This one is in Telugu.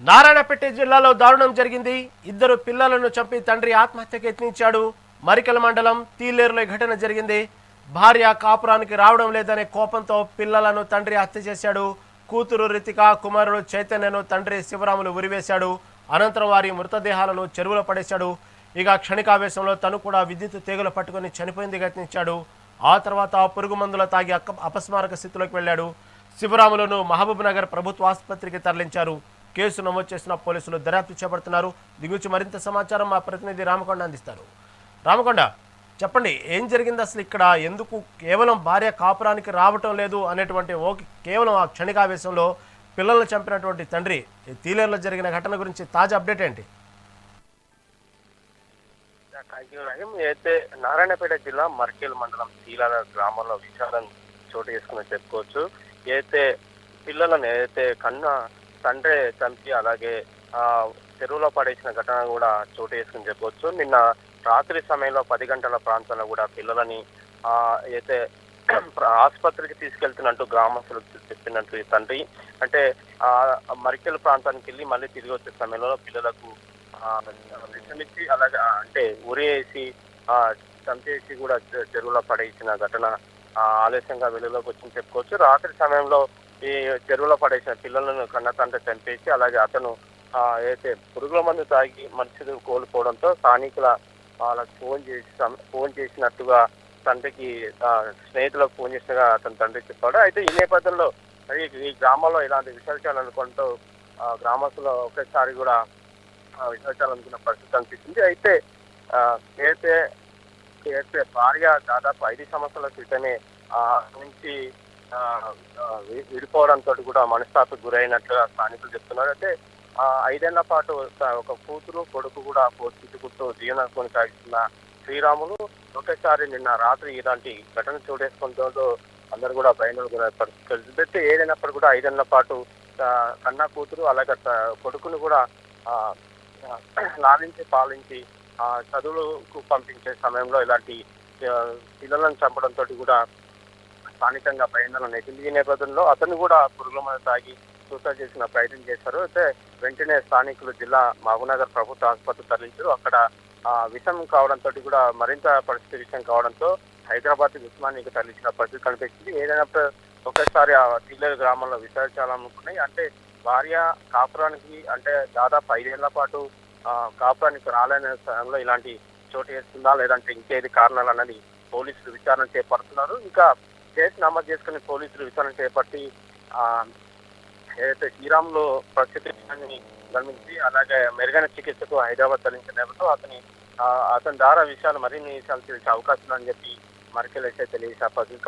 నారాయణపేట జిల్లాలో దారుణం జరిగింది. ఇద్దరు పిల్లలను చంపి తండ్రి ఆత్మహత్యకు యత్నించాడు. మరికల మండలం తీలేరులో ఘటన జరిగింది. భార్య కాపురానికి రావడం లేదనే కోపంతో పిల్లలను తండ్రి హత్య చేశాడు. కూతురు రితిక కుమారుడు చైతన్యను తండ్రి శివరాములు ఉరివేశాడు. అనంతరం వారి మృతదేహాలను చెరువులో పడేశాడు. ఇక క్షణికావేశంలో తను కూడా విద్యుత్ తీగలు పట్టుకుని చనిపోయింది యత్నించాడు ఆ తర్వాత పురుగు మందుల తాగి అపస్మారక స్థితిలోకి వెళ్ళాడు. శివరాములను మహబూబ్ నగర్ ప్రభుత్వ ఆసుపత్రికి తరలించారు. కేసు నమోదు చేసిన పోలీసులు దర్యాప్తు చేపడుతున్నారు. దిగుచి మరింత సమాచారం మా ప్రతినిధి రామకొండ అందిస్తారు. రామకొండ చెప్పండి ఏం జరిగింది అసలు ఇక్కడ? ఎందుకు కేవలం భార్య కాపురానికి రావటం లేదు అనేటువంటి ఓకే కేవలం ఆ క్షణికావేశంలో పిల్లలను చంపినటువంటి తండ్రి తీలేరులో జరిగిన ఘటన గురించి తాజా అప్డేట్ ఏంటి? అయితే నారాయణపేట జిల్లా మర్కేల్ మండలం తీలాల గ్రామంలో విషాదం చోటు చేసుకుని చెప్పుకోవచ్చు. అయితే పిల్లలను ఏదైతే కన్న తండ్రి చంపి అలాగే ఆ చెరువులో పడేసిన ఘటన కూడా చోటు చేసుకుని చెప్పవచ్చు. నిన్న రాత్రి సమయంలో పది గంటల ప్రాంతంలో కూడా పిల్లలని ఆ అయితే ఆసుపత్రికి తీసుకెళ్తున్నట్టు గ్రామస్తులు చెప్పినట్టు ఈ తండ్రి. అంటే ఆ మరికెల్ ప్రాంతానికి వెళ్ళి మళ్ళీ తిరిగి వచ్చే సమయంలో పిల్లలకు విషమిచ్చి అలాగే అంటే ఉరి వేసి ఆ, చంపేసి కూడా చెరువులో పడేసిన ఘటన ఆ, ఆలస్యంగా వెలుగులోకి వచ్చింది చెప్పుకోవచ్చు. రాత్రి సమయంలో ఈ చెరువులో పడేసిన పిల్లలను కన్న తండ్రి చంపేసి అలాగే అతను అయితే పురుగుల మందు తాగి మనుషులు కోల్పోవడంతో స్థానికుల వాళ్ళకి ఫోన్ చేసి ఫోన్ చేసినట్టుగా తండ్రికి స్నేహితులకు ఫోన్ చేసినగా అతని తండ్రి చెప్పాడు. అయితే ఈ నేపథ్యంలో ఈ గ్రామంలో ఇలాంటి విసర్జాలనుకుంటూ అనుకుంటూ గ్రామస్తులు ఒకేసారి కూడా ఆ, విసర్జాలనుకున్న పరిస్థితి అనిపించింది అయితే ఆ, అయితే భార్య దాదాపు ఐదు సంవత్సరాల క్రితమే ఆ నుంచి విడిపోవడంతో కూడా మనస్తాపకు గురైనట్లుగా స్థానికులు చెప్తున్నారు. అయితే ఐదేళ్ళ పాటు ఒక- కూతురు కొడుకు కూడా పోషించుకుంటూ జీవనం కొనసాగిస్తున్న శ్రీరాములు ఒకేసారి నిన్న రాత్రి ఇలాంటి ఘటన చూడేసుకుంటూ అందరూ కూడా భయం గురైన పరిస్థితి అయితే ఏదైనప్పుడు కూడా ఐదేళ్ళ పాటు ఆ, కన్న కూతురు అలాగే కొడుకును కూడా లాలించి పాలించి ఆ, చదువులకు పంపించే సమయంలో ఇలాంటి పిల్లలను చంపడంతో కూడా స్థానికంగా భయందన నెగ్గింది ఈ నేపథ్యంలో అతను కూడా పురుగుల మందు తాగి సూసైడ్ చేసిన ప్రయత్నం చేశారు. అయితే వెంటనే స్థానికులు జిల్లా మహబూనగర్ ప్రభుత్వ ఆసుపత్రి తరలించారు. అక్కడ విషం కావడంతో కూడా మరింత పరిస్థితి విషయం కావడంతో హైదరాబాద్ విషమానికి తరలించిన పరిస్థితి కనిపించింది ఏదైనా ఒకేసారి ఆ తిల్లేరు గ్రామంలో విచారించాలనుకున్నాయి అంటే భార్య కాపురానికి అంటే దాదాపు ఐదేళ్ళ పాటు కాపురానికి రాలేని సమయంలో ఇలాంటి చోటు చేస్తుందా లేదంటే ఇంకేది కారణాలు అన్నది పోలీసులు విచారణ చేపడుతున్నారు. ఇంకా కేసు నమోదు చేసుకుని పోలీసులు విచారణ చేపట్టి ఏదైతే శ్రీరాములు పరిస్థితి విషయాన్ని గమనించి అలాగే మెరుగైన చికిత్సకు హైదరాబాద్ తరలించిన నేపథ్యంలో అతని అతని ద్వారా విషయాలు మరిన్ని విషయాలు తెలిసే అవకాశం ఉందని చెప్పి మరికెల్ అయితే తెలియజేసే పరిస్థితి